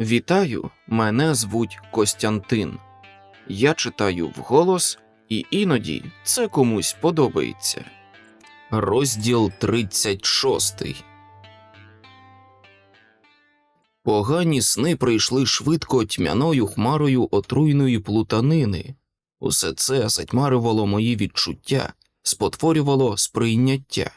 Вітаю, мене звуть Костянтин. Я читаю вголос, і іноді це комусь подобається. Розділ 36 Погані сни прийшли швидко тьмяною хмарою отруйної плутанини. Усе це затьмарювало мої відчуття, спотворювало сприйняття.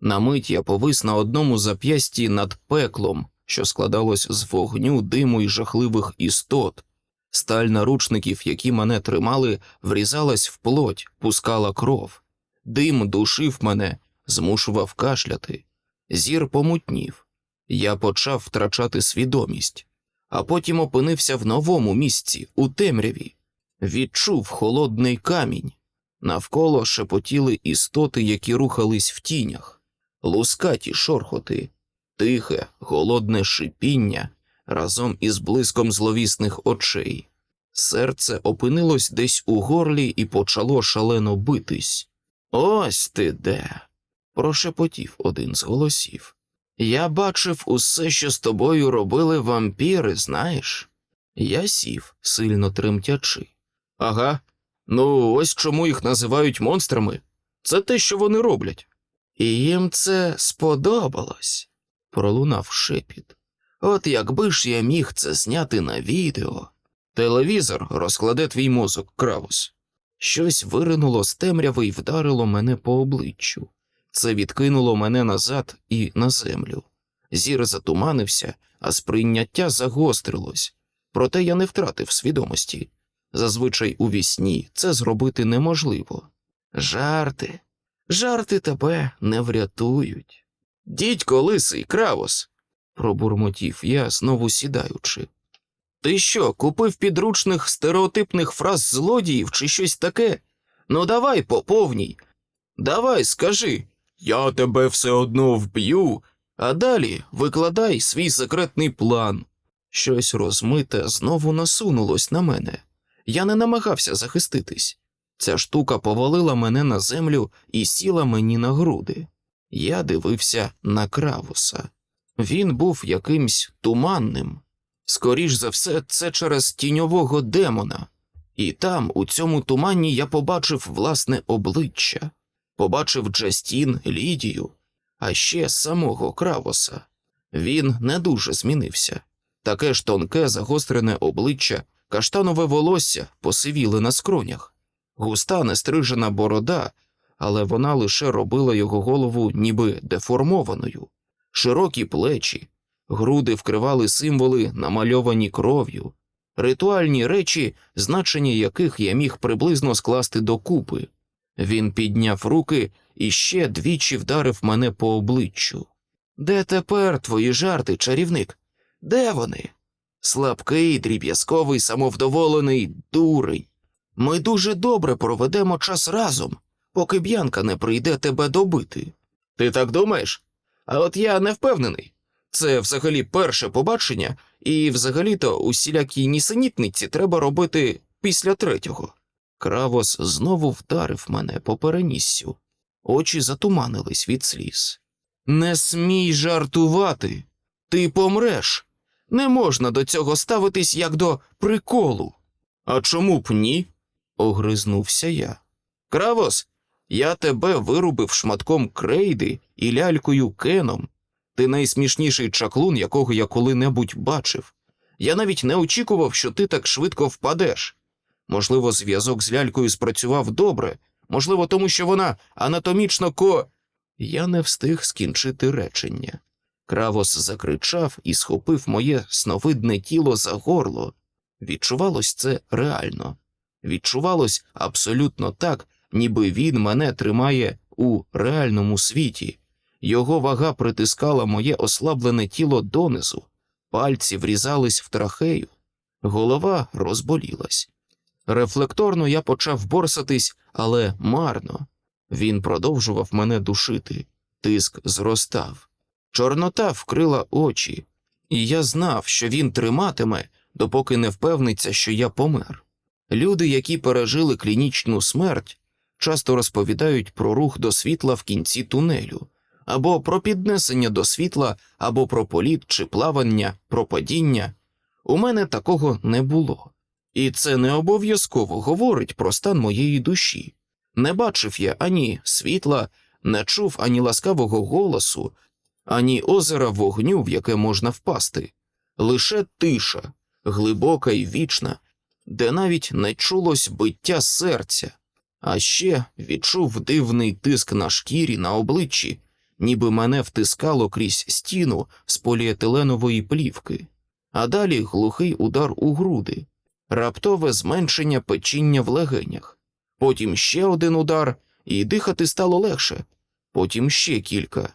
На мить я повис на одному зап'ясті над пеклом, що складалось з вогню, диму і жахливих істот. Сталь наручників, які мене тримали, врізалась в плоть, пускала кров. Дим душив мене, змушував кашляти. Зір помутнів. Я почав втрачати свідомість, а потім опинився в новому місці, у темряві. Відчув холодний камінь. Навколо шепотіли істоти, які рухались в тінях, лускаті шорхоти, тихе, голодне шипіння разом із блиском зловісних очей. Серце опинилось десь у горлі і почало шалено битись. Ось ти де. прошепотів один з голосів. Я бачив усе, що з тобою робили вампіри, знаєш? Я сів, сильно тремтячи. Ага. Ну, ось чому їх називають монстрами. Це те, що вони роблять. І їм це сподобалось, пролунав шепіт. От якби ж я міг це зняти на відео. Телевізор розкладе твій мозок, Кравус. Щось виринуло з темряви і вдарило мене по обличчю. Це відкинуло мене назад і на землю. Зір затуманився, а сприйняття загострилось. Проте я не втратив свідомості. Зазвичай у вісні це зробити неможливо. Жарти, жарти тебе не врятують. Дідько лисий, кравос, пробурмотів я, знову сідаючи. Ти що, купив підручних стереотипних фраз злодіїв чи щось таке? Ну давай по повній. Давай, скажи, я тебе все одно вб'ю, а далі викладай свій секретний план. Щось розмите знову насунулось на мене. Я не намагався захиститись. Ця штука повалила мене на землю і сіла мені на груди. Я дивився на кравуса. Він був якимсь туманним. Скоріш за все, це через тіньового демона. І там, у цьому туманні, я побачив власне обличчя, побачив Джастін, Лідію, а ще самого Кравоса. Він не дуже змінився. Таке ж тонке, загострене обличчя, каштанове волосся посивіли на скронях, густа нестрижена борода, але вона лише робила його голову ніби деформованою, широкі плечі, груди вкривали символи, намальовані кров'ю, ритуальні речі, значення яких я міг приблизно скласти докупи. Він підняв руки і ще двічі вдарив мене по обличчю. Де тепер твої жарти, чарівник? Де вони? Слабкий, дріб'язковий, самовдоволений дурень. Ми дуже добре проведемо час разом, поки б'янка не прийде тебе добити. Ти так думаєш? А от я не впевнений. Це взагалі перше побачення, і взагалі-то усілякій нісенітниці треба робити після третього. Кравос знову вдарив мене по переніссю. Очі затуманились від сліз. Не смій жартувати. Ти помреш. Не можна до цього ставитись як до приколу. А чому б ні? огризнувся я. Кравос, я тебе вирубив шматком крейди і лялькою кеном. Ти найсмішніший чаклун, якого я коли-небудь бачив. Я навіть не очікував, що ти так швидко впадеш. Можливо, зв'язок з лялькою спрацював добре, можливо, тому що вона анатомічно ко. Я не встиг скінчити речення. Кравос закричав і схопив моє сновидне тіло за горло. Відчувалось це реально. Відчувалось абсолютно так, ніби він мене тримає у реальному світі. Його вага притискала моє ослаблене тіло донизу, пальці врізались в трахею, голова розболілась. Рефлекторно я почав борсатись, але марно. Він продовжував мене душити, тиск зростав. Чорнота вкрила очі, і я знав, що він триматиме, допоки не впевниться, що я помер. Люди, які пережили клінічну смерть, часто розповідають про рух до світла в кінці тунелю, або про піднесення до світла, або про політ чи плавання, про падіння. У мене такого не було. І це не обов'язково говорить про стан моєї душі. Не бачив я ані світла, не чув ані ласкавого голосу, ані озера вогню, в яке можна впасти, лише тиша, глибока і вічна, де навіть не чулось биття серця, а ще відчув дивний тиск на шкірі на обличчі, ніби мене втискало крізь стіну з поліетиленової плівки, а далі глухий удар у груди, раптове зменшення печіння в легенях, потім ще один удар, і дихати стало легше, потім ще кілька.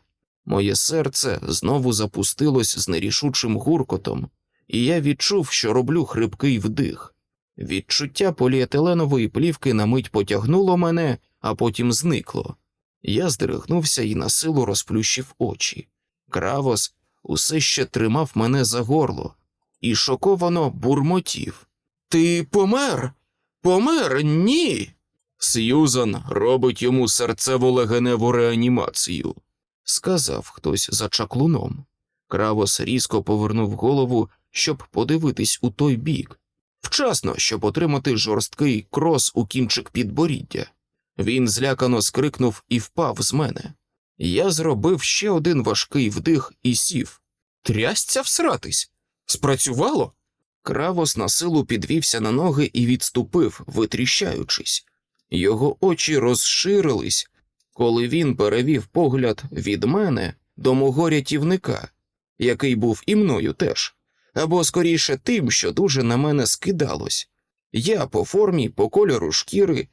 Моє серце знову запустилось з нерішучим гуркотом, і я відчув, що роблю хрипкий вдих. Відчуття поліетиленової плівки на мить потягнуло мене, а потім зникло. Я здригнувся і на силу розплющив очі. Кравос усе ще тримав мене за горло і шоковано бурмотів. Ти помер? Помер? Ні. Сьюзан робить йому серцево-легеневу реанімацію, сказав хтось за чаклуном. Кравос різко повернув голову, щоб подивитись у той бік. Вчасно, щоб отримати жорсткий крос у кінчик підборіддя. Він злякано скрикнув і впав з мене. Я зробив ще один важкий вдих і сів. Трясця всратись. Спрацювало? Кравос на силу підвівся на ноги і відступив, витріщаючись. Його очі розширились, коли він перевів погляд від мене до мого рятівника, який був і мною теж, або скоріше тим, що дуже на мене скидалось. Я по формі, по кольору шкіри,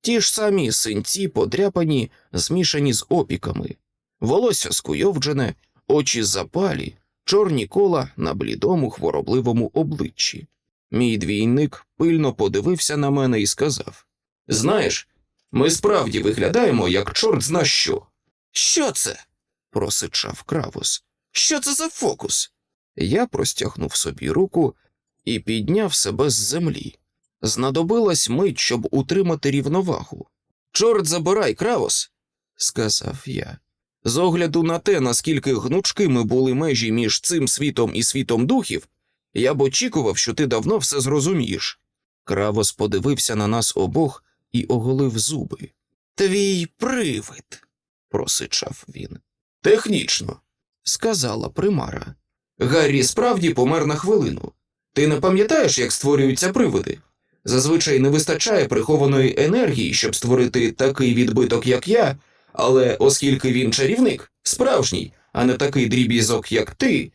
ті ж самі синці подряпані, змішані з опіками, волосся скуйовджене, очі запалі, чорні кола на блідому хворобливому обличчі. Мій двійник пильно подивився на мене і сказав Знаєш, ми справді виглядаємо, як чорт зна що. Що це? просичав Кравос. Що це за фокус? Я простягнув собі руку і підняв себе з землі. Знадобилась мить, щоб утримати рівновагу. Чорт забирай, Кравос, сказав я. З огляду на те, наскільки гнучкими були межі між цим світом і світом духів, я б очікував, що ти давно все зрозумієш. Кравос подивився на нас обох і оголив зуби. Твій привид, просичав він. Технічно, сказала примара. Гаррі справді помер на хвилину. Ти не пам'ятаєш, як створюються привиди? Зазвичай не вистачає прихованої енергії, щоб створити такий відбиток, як я, але оскільки він чарівник, справжній, а не такий дріб'язок, як ти,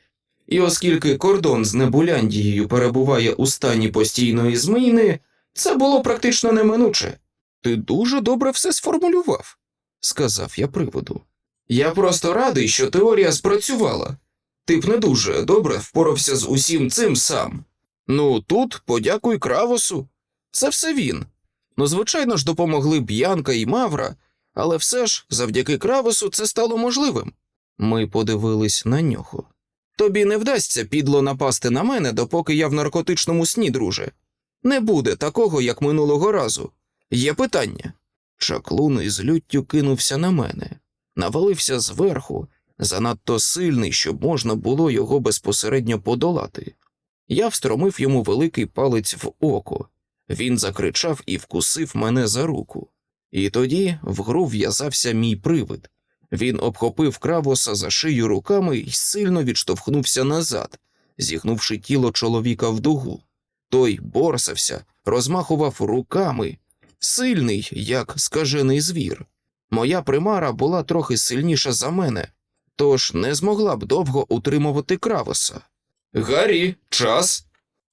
і оскільки кордон з Небуляндією перебуває у стані постійної зміни, це було практично неминуче. Ти дуже добре все сформулював, сказав я приводу. Я просто радий, що теорія спрацювала. Ти б не дуже добре впорався з усім цим сам. Ну, тут подякуй Кравосу. Це все він. Ну, звичайно ж, допомогли Б'янка і Мавра, але все ж завдяки Кравосу це стало можливим. Ми подивились на нього. Тобі не вдасться підло напасти на мене, допоки я в наркотичному сні, друже. Не буде такого, як минулого разу. Є питання. Чаклун із люттю кинувся на мене, навалився зверху, занадто сильний, щоб можна було його безпосередньо подолати. Я встромив йому великий палець в око. Він закричав і вкусив мене за руку. І тоді в гру в'язався мій привид. Він обхопив кравоса за шию руками і сильно відштовхнувся назад, зігнувши тіло чоловіка в дугу. Той борсався, розмахував руками, сильний, як скажений звір. Моя примара була трохи сильніша за мене, тож не змогла б довго утримувати кравоса. Гаррі, час.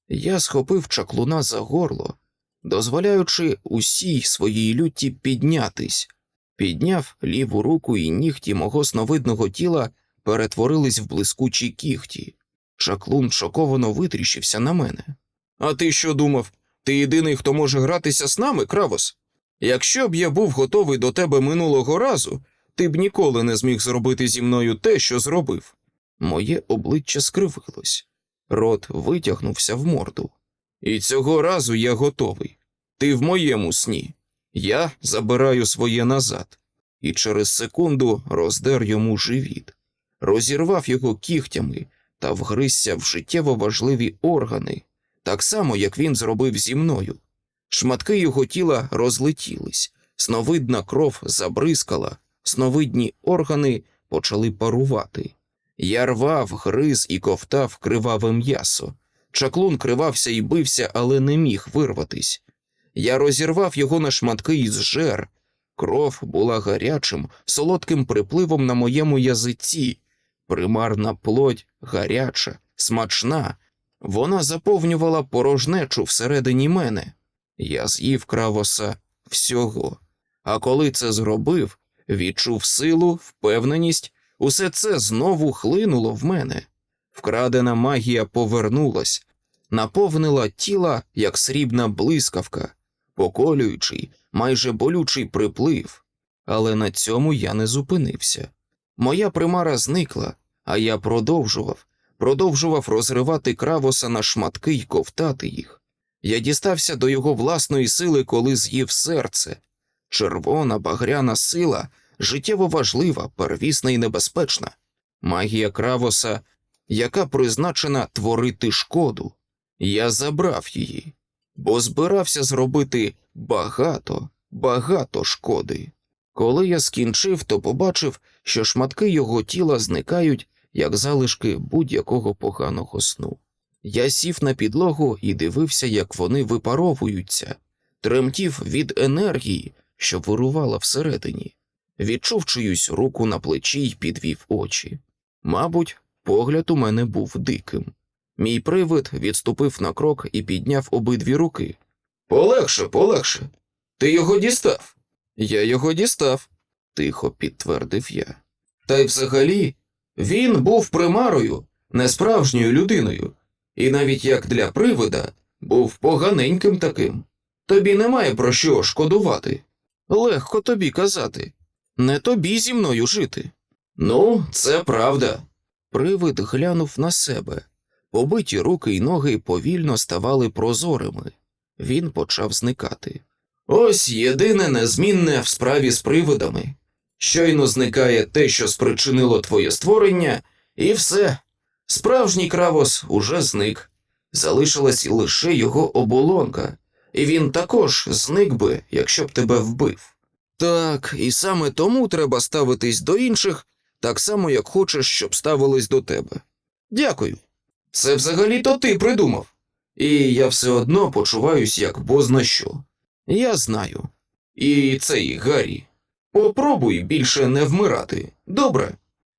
Я схопив чаклуна за горло, дозволяючи усій своїй люті піднятись, підняв ліву руку і нігті мого сновидного тіла перетворились в блискучі кіхті. Чаклун шоковано витріщився на мене. А ти що думав? Ти єдиний, хто може гратися з нами, Кравос? Якщо б я був готовий до тебе минулого разу, ти б ніколи не зміг зробити зі мною те, що зробив. Моє обличчя скривилось, рот витягнувся в морду. І цього разу я готовий. Ти в моєму сні. Я забираю своє назад, і через секунду роздер йому живіт, розірвав його кігтями та вгризся в життєво важливі органи, так само, як він зробив зі мною. Шматки його тіла розлетілись, сновидна кров забризкала, сновидні органи почали парувати. Я рвав, гриз і ковтав криваве м'ясо. Чаклун кривався і бився, але не міг вирватись. Я розірвав його на шматки і зжер. Кров була гарячим, солодким припливом на моєму язиці. Примарна плоть гаряча, смачна. Вона заповнювала порожнечу всередині мене. Я з'їв кравоса всього. А коли це зробив, відчув силу, впевненість, усе це знову хлинуло в мене. Вкрадена магія повернулась, наповнила тіла, як срібна блискавка, поколюючий, майже болючий приплив. Але на цьому я не зупинився. Моя примара зникла, а я продовжував, продовжував розривати кравоса на шматки й ковтати їх. Я дістався до його власної сили, коли з'їв серце. Червона багряна сила життєво важлива, первісна і небезпечна. Магія кравоса, яка призначена творити шкоду. Я забрав її, бо збирався зробити багато, багато шкоди. Коли я скінчив, то побачив, що шматки його тіла зникають, як залишки будь-якого поганого сну. Я сів на підлогу і дивився, як вони випаровуються, тремтів від енергії, що вирувала всередині, відчув чиюсь руку на плечі й підвів очі. Мабуть, погляд у мене був диким. Мій привид відступив на крок і підняв обидві руки. Полегше, полегше. Ти його дістав. Я його дістав, тихо підтвердив я. Та й взагалі, він був примарою, несправжньою людиною, і навіть як для привида був поганеньким таким. Тобі немає про що шкодувати. Легко тобі казати. Не тобі зі мною жити. Ну, це правда. Привид глянув на себе. Побиті руки й ноги повільно ставали прозорими. Він почав зникати. Ось єдине незмінне в справі з привидами. Щойно зникає те, що спричинило твоє створення, і все. Справжній кравос уже зник. Залишилась лише його оболонка, і він також зник би, якщо б тебе вбив. Так, і саме тому треба ставитись до інших так само, як хочеш, щоб ставились до тебе. Дякую. Це взагалі-то ти придумав. І я все одно почуваюсь як бозна що. Я знаю. І цей Гаррі. Попробуй більше не вмирати. Добре.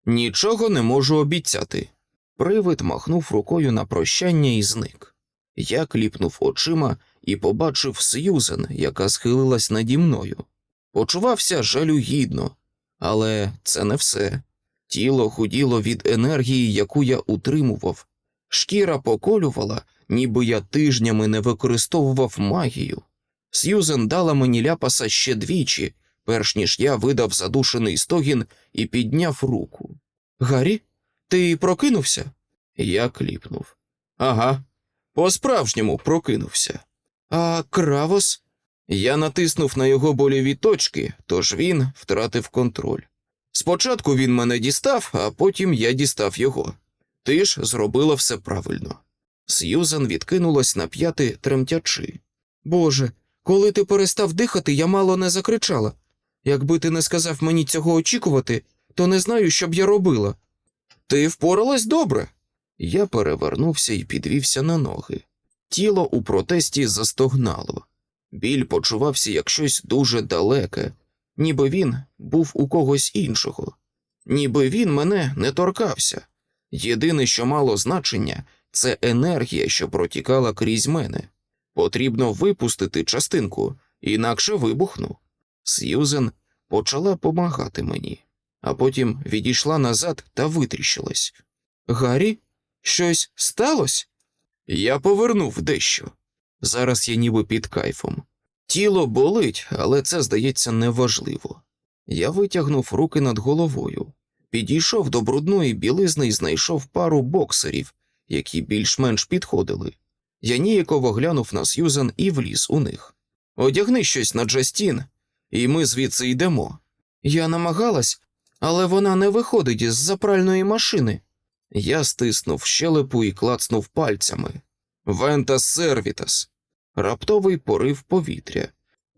Нічого не можу обіцяти. Привид махнув рукою на прощання і зник. Я кліпнув очима і побачив Сьюзен, яка схилилась наді мною. Почувався жалюгідно, але це не все. Тіло худіло від енергії, яку я утримував. Шкіра поколювала, ніби я тижнями не використовував магію. Сьюзен дала мені ляпаса ще двічі, перш ніж я видав задушений стогін і підняв руку. Гаррі, ти прокинувся? Я кліпнув. Ага, по-справжньому прокинувся. А кравос? Я натиснув на його боліві точки, тож він втратив контроль. Спочатку він мене дістав, а потім я дістав його. Ти ж зробила все правильно. Сьюзан відкинулась на п'яти тремтячи. Боже, коли ти перестав дихати, я мало не закричала. Якби ти не сказав мені цього очікувати, то не знаю, що б я робила. Ти впоралась добре. Я перевернувся і підвівся на ноги. Тіло у протесті застогнало. Біль почувався як щось дуже далеке, ніби він був у когось іншого, ніби він мене не торкався. Єдине, що мало значення, це енергія, що протікала крізь мене. Потрібно випустити частинку, інакше вибухну. Сьюзен почала помагати мені, а потім відійшла назад та витріщилась. Гаррі, щось сталося? Я повернув дещо. Зараз я ніби під кайфом. Тіло болить, але це, здається, неважливо. Я витягнув руки над головою, підійшов до брудної білизни і знайшов пару боксерів, які більш-менш підходили. Я ніяково глянув на Сьюзен і вліз у них. Одягни щось на Джастін, і ми звідси йдемо. Я намагалась, але вона не виходить із запральної машини. Я стиснув щелепу і клацнув пальцями. Вентас сервітас. Раптовий порив повітря.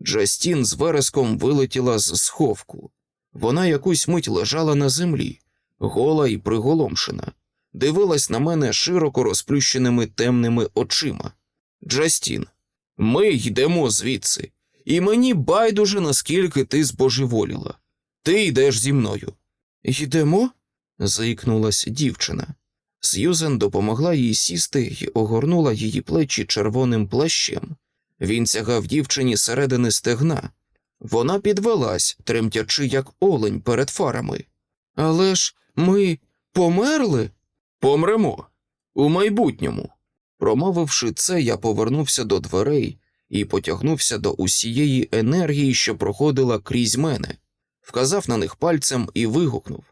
Джастін з вереском вилетіла з сховку. Вона якусь мить лежала на землі, гола і приголомшена, дивилась на мене широко розплющеними темними очима. Джастін, ми йдемо звідси, і мені байдуже, наскільки ти збожеволіла. Ти йдеш зі мною. Йдемо? Заікнулась дівчина. Сьюзен допомогла їй сісти і огорнула її плечі червоним плащем. Він сягав дівчині середини стегна. Вона підвелась, тремтячи, як олень перед фарами. Але ж ми померли? Помремо у майбутньому. Промовивши це, я повернувся до дверей і потягнувся до усієї енергії, що проходила крізь мене, вказав на них пальцем і вигукнув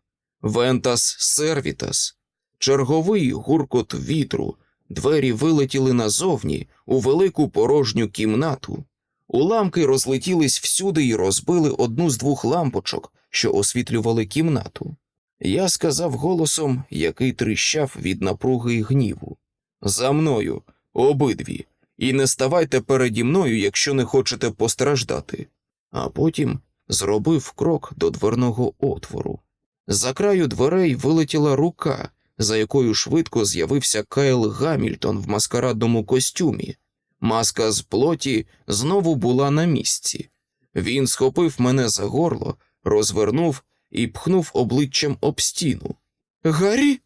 Вентас сервітас. Черговий гуркот вітру, двері вилетіли назовні у велику порожню кімнату. Уламки розлетілись всюди і розбили одну з двох лампочок, що освітлювали кімнату. Я сказав голосом, який тріщав від напруги й гніву. За мною, обидві, і не ставайте переді мною, якщо не хочете постраждати. А потім зробив крок до дверного отвору. За краю дверей вилетіла рука, за якою швидко з'явився Кайл Гамільтон в маскарадному костюмі. Маска з плоті знову була на місці. Він схопив мене за горло, розвернув і пхнув обличчям об стіну. Гаррі.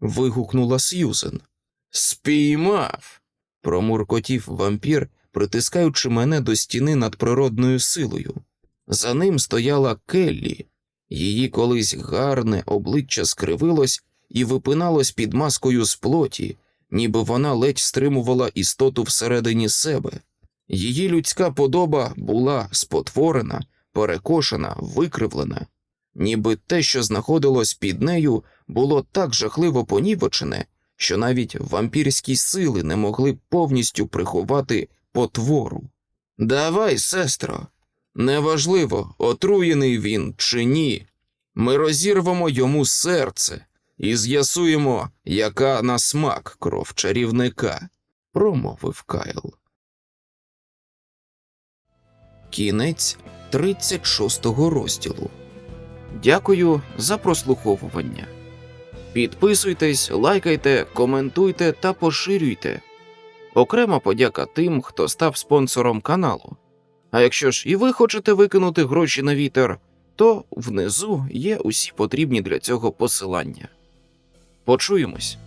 вигукнула Сьюзен. Спіймав. промуркотів вампір, притискаючи мене до стіни над природною силою. За ним стояла Келлі. Її колись гарне обличчя скривилось і випиналось під маскою з плоті, ніби вона ледь стримувала істоту всередині себе. Її людська подоба була спотворена, перекошена, викривлена, ніби те, що знаходилось під нею, було так жахливо понівечене, що навіть вампірські сили не могли повністю приховати потвору. Давай, сестро, неважливо, отруєний він чи ні. Ми розірвемо йому серце і з'ясуємо, яка на смак кров чарівника, промовив Кайл. Кінець 36 розділу. Дякую за прослуховування. Підписуйтесь, лайкайте, коментуйте та поширюйте. Окрема подяка тим, хто став спонсором каналу. А якщо ж і ви хочете викинути гроші на вітер, то внизу є усі потрібні для цього посилання. Почуємось.